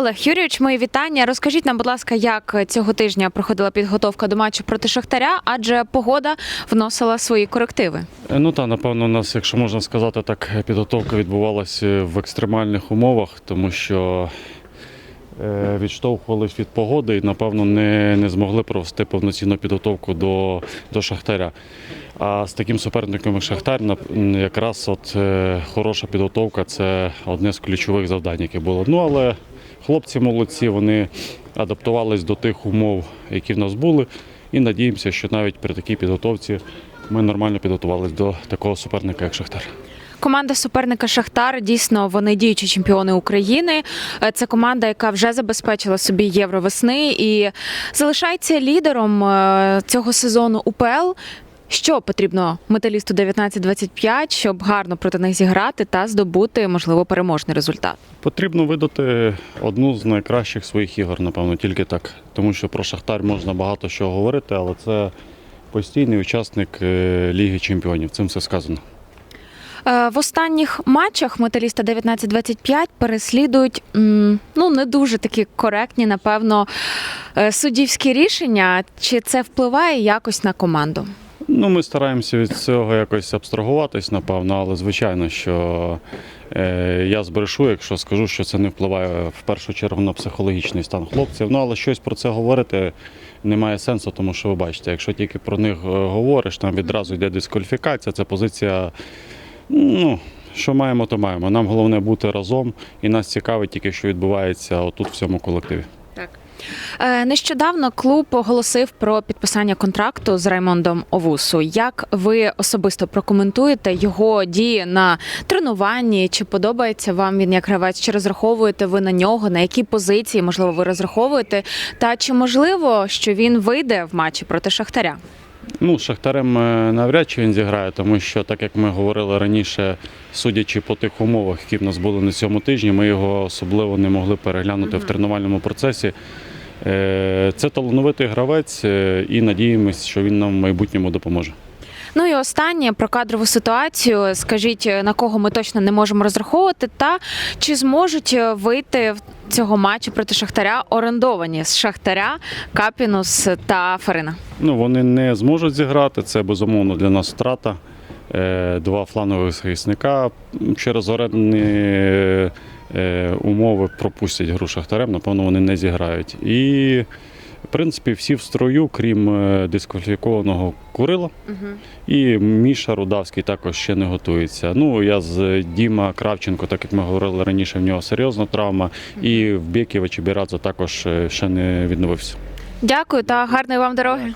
Олег Юрійович, мої вітання. Розкажіть нам, будь ласка, як цього тижня проходила підготовка до матчу проти Шахтаря, адже погода вносила свої корективи. Ну так, напевно, у нас, якщо можна сказати, так підготовка відбувалася в екстремальних умовах, тому що е, відштовхувались від погоди і, напевно, не, не змогли провести повноцінну підготовку до, до Шахтаря. А з таким суперником, як Шахтар, якраз от е, хороша підготовка це одне з ключових завдань, яке було. Ну, але хлопці молодці, вони адаптувались до тих умов, які в нас були, і надіємося, що навіть при такій підготовці ми нормально підготувалися до такого суперника, як Шахтар. Команда суперника Шахтар дійсно вони діючі чемпіони України. Е, Це команда, яка вже забезпечила собі євро весни і залишається лідером е, цього сезону УПЛ. Що потрібно металісту 19-25, щоб гарно проти них зіграти та здобути можливо переможний результат? Потрібно видати одну з найкращих своїх ігор, напевно, тільки так. Тому що про Шахтар можна багато що говорити, але це постійний учасник е, Ліги Чемпіонів. Цим все сказано. Е, В останніх матчах металіста 19-25 переслідують ну не дуже такі коректні, напевно, е, суддівські рішення. Чи це впливає якось на команду? Ну, ми стараємося від цього якось абстрагуватись, напевно, але звичайно, що е, я збрешу, якщо скажу, що це не впливає в першу чергу на психологічний стан хлопців. Ну, але щось про це говорити немає сенсу, тому що ви бачите, якщо тільки про них е, говориш, там відразу йде дискваліфікація, це позиція. Ну, що маємо, то маємо. Нам головне бути разом, і нас цікавить тільки, що відбувається отут в цьому колективі. Е, Нещодавно клуб оголосив про підписання контракту з Раймондом Овусу. Як ви особисто прокоментуєте його дії на тренуванні? Чи подобається вам він як гравець? Чи розраховуєте ви на нього? На які позиції можливо ви розраховуєте? Та чи можливо, що він вийде в матчі проти Шахтаря? Ну, з Шахтарем е, навряд чи він зіграє, тому що, так як ми говорили раніше, судячи по тих умовах, які в нас були на цьому тижні, ми його особливо не могли переглянути в тренувальному процесі. Е, Це талановитий гравець, е, і надіємось, що він нам в майбутньому допоможе. Ну і останнє про кадрову ситуацію. Скажіть, на кого ми точно не можемо розраховувати, та чи зможуть вийти в цього матчу проти Шахтаря орендовані з Шахтаря Капінус та Фарина? Ну, вони не зможуть зіграти. Це безумовно для нас втрата. Е, Два флангових захисника через орендні е, умови пропустять гру Шахтарем. Напевно, вони не зіграють. І, в принципі, всі в строю, крім е, дискваліфікованого Курила. І Міша Рудавський також ще не готується. Ну, я з Діма Кравченко, так як ми говорили раніше, в нього серйозна травма. І в Бєківа Чебірадзе також е, ще не відновився. Дякую та гарної вам дороги.